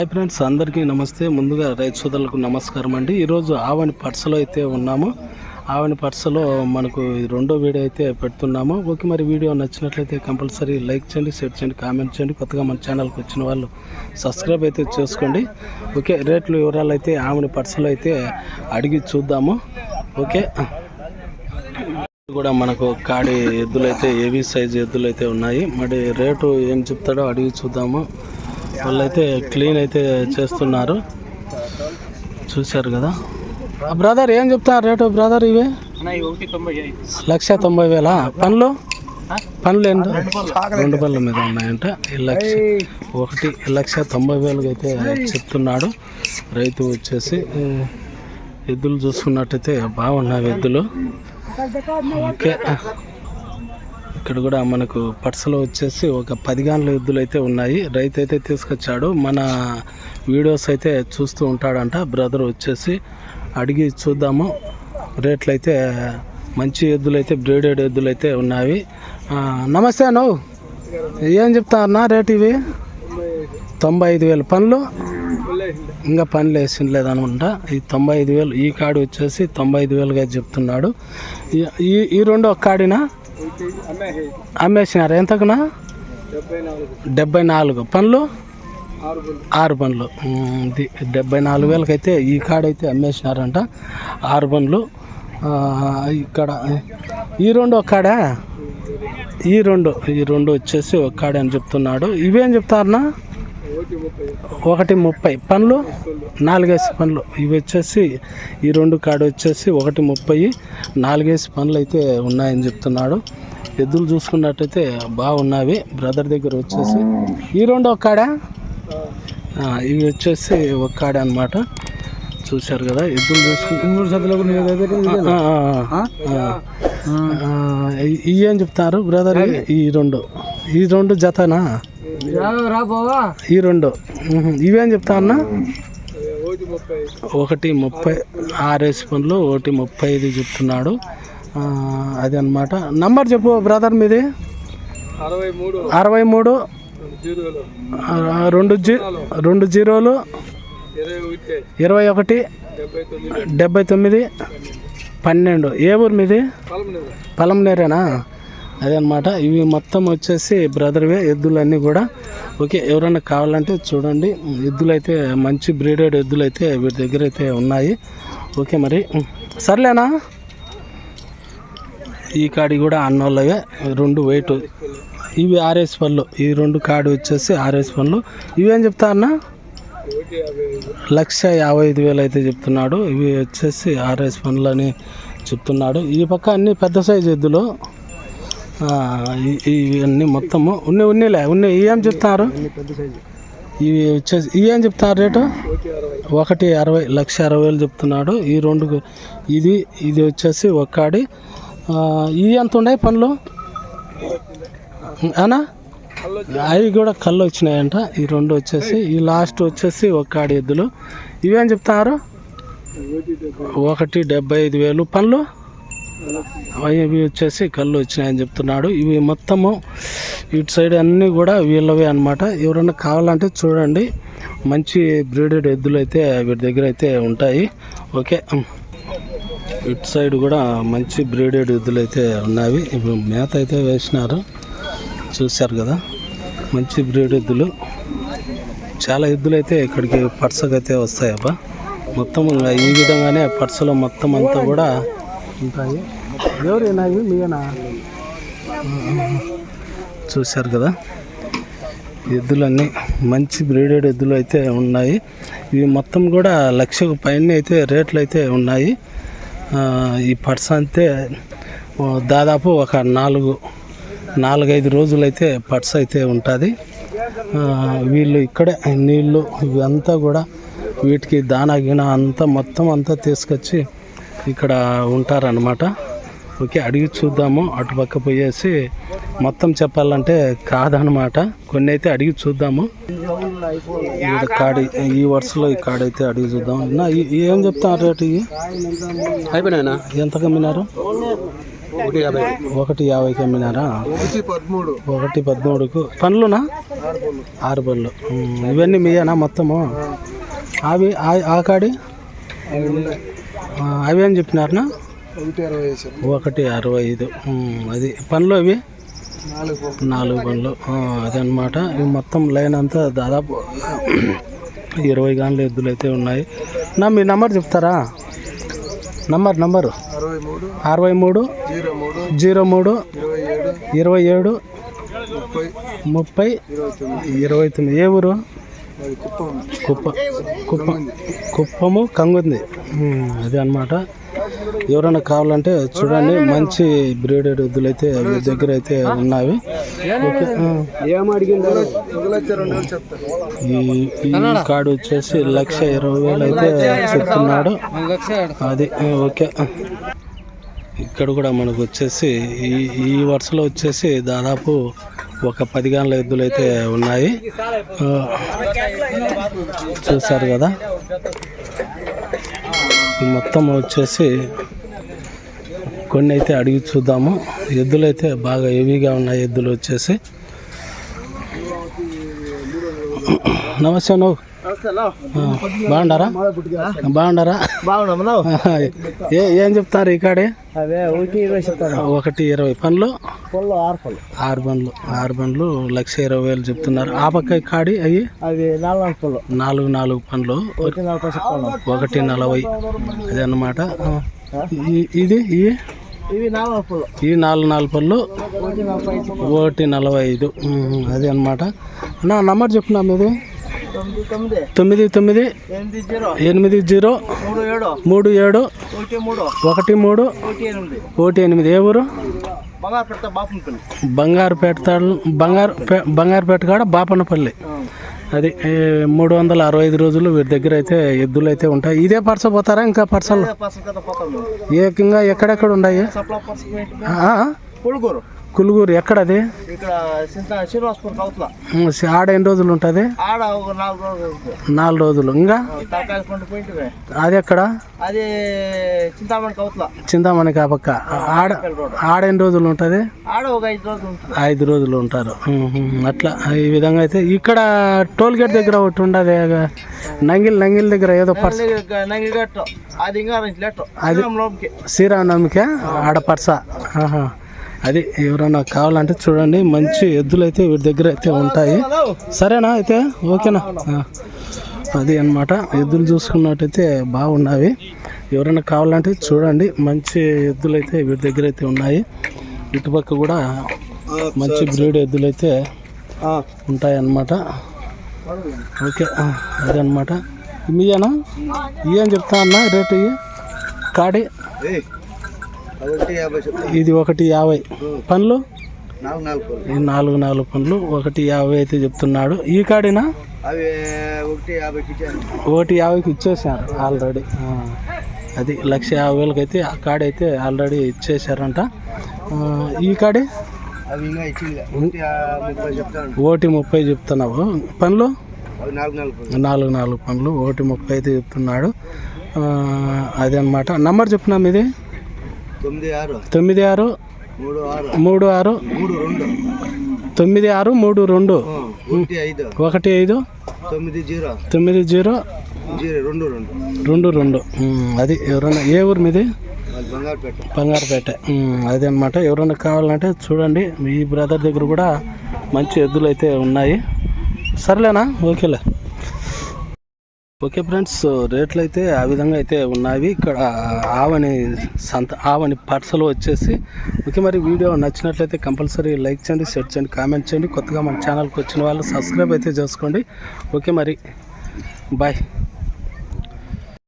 Hi friends అందరికీ నమస్తే. ముందుగా రైతు సోదరులకు నమస్కారం అండి. ఈరోజు ఆవని పర్సలో అయితే ఉన్నాము. ఆవని పర్సలో మనకు రెండో వీడియో అయితే పెడుతున్నాము. ఓకే మరి వీడియో నచ్చినట్లయితే కంపల్సరీ లైక్ చేయండి షేర్ చేయండి కామెంట్ చేయండి. కొత్తగా మన ఛానల్కి వచ్చిన వాళ్ళు సబ్స్క్రైబ్ అయితే చేసుకోండి. ఓకే రేట్లు వివరాలు అయితే ఆవని పర్సలో అయితే అడిగి చూద్దాము. ఓకే. కూడా మనకు కాడి ఎద్దులైతే ఏవి సైజు ఎద్దులు అయితే ఉన్నాయి. మరి రేటు ఏం చెప్తాడో అడిగి చూద్దాము. వాళ్ళైతే క్లీన్ అయితే చేస్తున్నారు. చూశారు కదా. బ్రదర్ ఏం చెప్తారు రేటు బ్రదర్ ఇవి? లక్ష తొంభై వేల? పనులు? పనులు ఏంటో? రెండు పనుల. మీద ఉన్నాయంట. లక్ష ఒకటి లక్ష తొంభై వేలకు అయితే చెప్తున్నాడు. రైతు వచ్చేసి ఎద్దులు చూసుకున్నట్టయితే బాగున్నాయి ఎద్దులు. ఓకే. ఇక్కడ కూడా మనకు పర్సలో వచ్చేసి ఒక పది గాన్ల ఎద్దులు అయితే ఉన్నాయి. రైతు అయితే తీసుకొచ్చాడు. మన వీడియోస్ అయితే చూస్తూ ఉంటాడంట. బ్రదర్ వచ్చేసి అడిగి చూద్దాము. రేట్లు అయితే మంచి ఎద్దులు అయితే బ్రీడెడ్ ఎద్దులు అయితే ఉన్నాయి నమస్తే అను. ఏం చెప్తా అన్న రేట్ ఇవి? తొంభై ఐదు వేలు పనులు? ఇంకా పని లేసిన లేదనుకుంటా ఈ తొంభై ఐదు వేలు ఈ కాడు వచ్చేసి తొంభై ఐదు వేలుగా చెప్తున్నాడు. ఈ- ఈ ఈ రెండు ఒక కాడినా? అమ్మేసినారు. ఎంతకునా డెబ్బై నాలుగు. పనులు? ఆరు పనులు. డెబ్బై నాలుగు వేలకైతే ఈ కాడైతే అమ్మేసినారంట. ఆరు పనులు. ఇక్కడ ఈ రెండు ఒక ఈ రెండు ఈ రెండు వచ్చేసి ఒక్కడే అని చెప్తున్నాడు. ఇవేం చెప్తారన్నా? ఒకటి ముప్పై పనులు నాలుగేసి పనులు. ఇవి వచ్చేసి ఈ రెండు కాడ వచ్చేసి ఒకటి ముప్పై నాలుగేసి పనులు అయితే ఉన్నాయని చెప్తున్నాడు. ఎద్దులు చూసుకున్నట్టయితే బాగున్నవి. బ్రదర్ దగ్గర వచ్చేసి ఈ రెండు ఒక కాడ ఇవి వచ్చేసి ఒక కాడ అనమాట చూశారు కదా ఎద్దులు చూసుకుంటే ఇవి ఏం చెప్తారు బ్రదర్? ఈ రెండు. ఈ రెండు జతనా? ఈ రెండు. ఇవేం చెప్తా అన్న. ఒకటి ముప్పై ఆరేసి పనులు ఒకటి ముప్పై ఐదు చెప్తున్నాడు. అది అనమాట నంబర్ చెప్పు బ్రదర్ మీది. అరవై మూడు. రెండు జీ రెండు జీరోలు. ఇరవై ఒకటి. డెబ్బై తొమ్మిది. పన్నెండు. ఏ ఊరు మీది? పలంనేరేనా అదనమాట ఇవి మొత్తం వచ్చేసి బ్రదర్వే ఎద్దులన్నీ కూడా. ఓకే ఎవరైనా కావాలంటే చూడండి. ఎద్దులైతే మంచి బ్రీడెడ్ ఎద్దులైతే వీటి దగ్గర అయితే ఉన్నాయి. ఓకే మరి. సర్లేనా? ఈ కాడి కూడా అన్నోళ్ళవే. రెండు వెయిట్ ఇవి ఆర్ఎస్ పళ్ళు. ఈ రెండు కాడి వచ్చేసి ఆర్ఎస్ పనులు ఇవేం చెప్తా అన్న? లక్ష యాభై ఐదు వేలు అయితే చెప్తున్నాడు. ఇవి వచ్చేసి ఆర్ఎస్ పనులు అని చెప్తున్నాడు. ఈ పక్క అన్ని పెద్ద సైజు ఎద్దులు. ఇవన్నీ మొత్తము ఉన్ని ఉన్నిలే ఉన్ని ఏం చెప్తున్నారు? ఇవి వచ్చేసి ఇవి ఏం చెప్తున్నారు రేటు? ఒకటి అరవై లక్ష అరవై వేలు చెప్తున్నాడు. ఈ రెండు ఇది ఇది వచ్చేసి ఒక్కాడి. ఇవి ఎంత ఉన్నాయి పనులు అనా? అవి కూడా కళ్ళు వచ్చినాయంట. ఈ రెండు వచ్చేసి ఈ లాస్ట్ వచ్చేసి ఒక్కాడి ఎద్దులు. ఇవేం చెప్తున్నారు? ఒకటి ఒకటి డెబ్బై ఐదు వేలు. పనులు అవి వచ్చేసి కళ్ళు వచ్చినాయని చెప్తున్నాడు. ఇవి మొత్తము ఇటు సైడ్ అన్నీ కూడా వీళ్ళవే అన్నమాట. ఎవరైనా కావాలంటే చూడండి. మంచి బ్రీడెడ్ ఎద్దులు అయితే వీటి దగ్గర అయితే ఉంటాయి. ఓకే. ఇటు సైడ్ కూడా మంచి బ్రీడెడ్ ఎద్దులు అయితే ఉన్నవి. ఇప్పుడు మేత అయితే వేసినారు. చూశారు కదా? మంచి బ్రీడ్ ఎద్దులు. చాలా ఎద్దులు అయితే ఇక్కడికి పర్సకైతే వస్తాయబ్బా. వస్తాయి అబ్బా మొత్తం ఈ విధంగానే పర్సలో మొత్తం అంతా కూడా ఉంటాయి. ఎవరు ఇవి మీనా చూశారు కదా? ఎద్దులన్నీ మంచి బ్రీడెడ్ ఎద్దులు అయితే ఉన్నాయి. ఇవి మొత్తం కూడా లక్షకు పైన అయితే రేట్లు అయితే ఉన్నాయి. ఈ పర్స్ అంతే దాదాపు ఒక నాలుగు నాలుగైదు రోజులైతే పర్స్ అయితే ఉంటుంది. వీళ్ళు ఇక్కడే నీళ్ళు ఇవంతా కూడా వీటికి దానా గిన అంతా మొత్తం అంతా తీసుకొచ్చి ఇక్కడ ఉంటారనమాట ఓకే అడిగి చూద్దాము. అటుపక్క పోయేసి మొత్తం చెప్పాలంటే కాదనమాట కొన్ని అయితే అడిగి చూద్దాము. ఈడ కాడి ఈ వరుసలో ఈ కాడైతే అడిగి చూద్దాం. నా ఏం చెప్తాను రేటు ఇవి? అయిపోయినా ఎంత కమ్మినారు? ఒకటి యాభై. ఒకటి యాభైకి అమ్మినారా ఒకటి పదమూడు. ఒకటి పదమూడుకు. పనులునా ఆరు పళ్ళు ఉమ్, ఇవన్నీ మీయేనా మొత్తము? అవి ఆ- ఆ కాడి? అవి అని చెప్పినారనా? ఒకటి అరవై ఐదు. అది పనులు అవి? నాలుగు పనులు అదనమాట ఇవి మొత్తం లైన్ అంతా దాదాపు ఇరవై గాన్ల ఎద్దులు అయితే ఉన్నాయి. నా మీ నంబర్ చెప్తారా? Number number. అరవై మూడు. జీరో మూడు. ఇరవై ఏడు. ముప్పై. ఇరవై తొమ్మిది. ఏ ఊరు? కుప్పం. కుప్ప. కుప్ప. కుప్పము కంగుంది. అది అన్నమాట. ఎవరైనా కావాలంటే చూడండి మంచి బ్రీడెడ్ ఎద్దులు అయితే వీరి దగ్గర అయితే చెప్తాను ఈ కార్డు వచ్చేసి లక్ష ఇరవై వేలు అయితే చెప్తున్నాడు. అది ఓకే. ఇక్కడ కూడా మనకు వచ్చేసి ఈ ఈ వరుసలో వచ్చేసి దాదాపు ఒక పది గంటల ఎద్దులు అయితే ఉన్నాయి. ఆ, చూశారు కదా? మొత్తం వచ్చేసి కొన్ని అయితే అడిగి చూద్దాము. ఎద్దులు అయితే బాగా హెవీగా ఉన్నాయి ఎద్దులు వచ్చేసి. నమస్తే నువ్వు బాగుండారా బాగుండారా ఏ ఏం చెప్తారు ఈ కాడే? అదే ఒకటి ఇరవై చెప్తాను ఒకటి ఇరవై. పనులు? పళ్ళు ఆరు పళ్ళు ఆరు బండ్లు ఆరు బండ్లు లక్ష ఇరవై వేలు చెప్తున్నారు. ఆ పక్క కాడి అవి నాలుగు పళ్ళు. నాలుగు నాలుగు పనులు ఒకటి నలభై అది అన్నమాట. ఇది ఈ? ఇవి నాలుగు పళ్ళు. ఈ నాలుగు నాలుగు పళ్ళు. ఒకటి నలభై ఐదు. అది అన్నమాట. నా నంబర్ చెప్పున్నా మీది. తొమ్మిది తొమ్మిది. ఎనిమిది జీరో. మూడు ఏడు. ఒకటి మూడు. ఒకటి ఎనిమిది. ఏ ఊరు? బంగారుపేట బంగారు బంగారుపేట కాడ బాపనపల్లి అది మూడు వందల అరవై ఐదు రోజులు వీరి దగ్గర అయితే ఎద్దులు అయితే ఉంటాయి. ఇదే పర్స పోతారా ఇంకా పర్సలు? ఏకంగా ఎక్కడెక్కడ ఉన్నాయి ఆ, ఆ? కులుగూరు కౌతుల. ఉమ్, ఆడ ఎన్ని రోజులు ఉంటుంది? నాలుగు రోజులు ఇంకా? అది ఎక్కడ? అది చింతామణి కౌతుల. చింతామణి కాపక్క. ఆడ ఆడ ఎన్ని రోజులు ఉంటుంది? ఐదు రోజులు ఉంటారు. అట్లా ఈ విధంగా అయితే ఇక్కడ టోల్ గేట్ దగ్గర ఒకటి ఉండదు నంగిల్ నంగిల్ దగ్గర ఏదో అది అది- శ్రీరామనవమికే. ఆడ పర్స. అది ఎవరైనా కావాలంటే చూడండి. మంచి ఎద్దులు అయితే వీటి దగ్గర అయితే ఉంటాయి. సరేనా అయితే? ఓకేనా? అది అన్నమాట. ఎద్దులు చూసుకున్నట్టయితే బాగున్నవి ఎవరైనా కావాలంటే చూడండి. మంచి ఎద్దులు అయితే వీటి దగ్గర అయితే ఉన్నాయి. ఇటుపక్క కూడా మంచి బ్రీడ్ ఎద్దులు అయితే ఉంటాయి అన్నమాట ఓకే అదనమాట మీయేనా ఇయ్యని? చెప్తా అన్న. రేటు ఇయ్యి. కాడి? ఇది ఒకటి యాభై. పనులు? నాలుగు నాలుగు ఈ నాలుగు నాలుగు పనులు ఒకటి యాభై అయితే చెప్తున్నాడు. ఈ కాడినా? ఒకటి యాభైకి ఇచ్చేసారు ఆల్రెడీ. అది లక్ష యాభై వేలకి అయితే ఆ కాడి అయితే ఆల్రెడీ ఇచ్చేసారంట ఈ కాడి? ఒకటి ముప్పై చెప్తున్నావు. పనులు? నాలుగు నాలుగు పనులు. ఒకటి ముప్పై అయితే చెప్తున్నాడు. ఆ, అది అనమాట నంబర్ చెప్తున్నాం ఇది తొమ్మిది ఆరు. తొమ్మిది ఆరు మూడు ఆరు. తొమ్మిది ఆరు మూడు రెండు. ఒకటి ఐదు. తొమ్మిది జీరో. తొమ్మిది జీరో రెండు రెండు. రెండు రెండు. అది ఎవరైనా ఏ ఊరు మీది? బంగారుపేట. బంగారుపేట. అనమాట ఎవరైనా కావాలంటే చూడండి మీ బ్రదర్ దగ్గర కూడా మంచి ఎద్దులు అయితే ఉన్నాయి. సర్లేనా ఓకేలే ఓకే ఫ్రెండ్స్ రేట్లు అయితే ఆ విధంగా అయితే ఉన్నాయి. ఇక్కడ ఆవని సంత ఆవని పర్సలు వచ్చేసి ఓకే మరి వీడియో నచ్చినట్లయితే కంపల్సరీ లైక్ చేయండి షేర్ చేయండి కామెంట్ చేయండి. కొత్తగా మన ఛానల్కి వచ్చిన వాళ్ళు సబ్స్క్రైబ్ అయితే చేసుకోండి. ఓకే మరి బాయ్.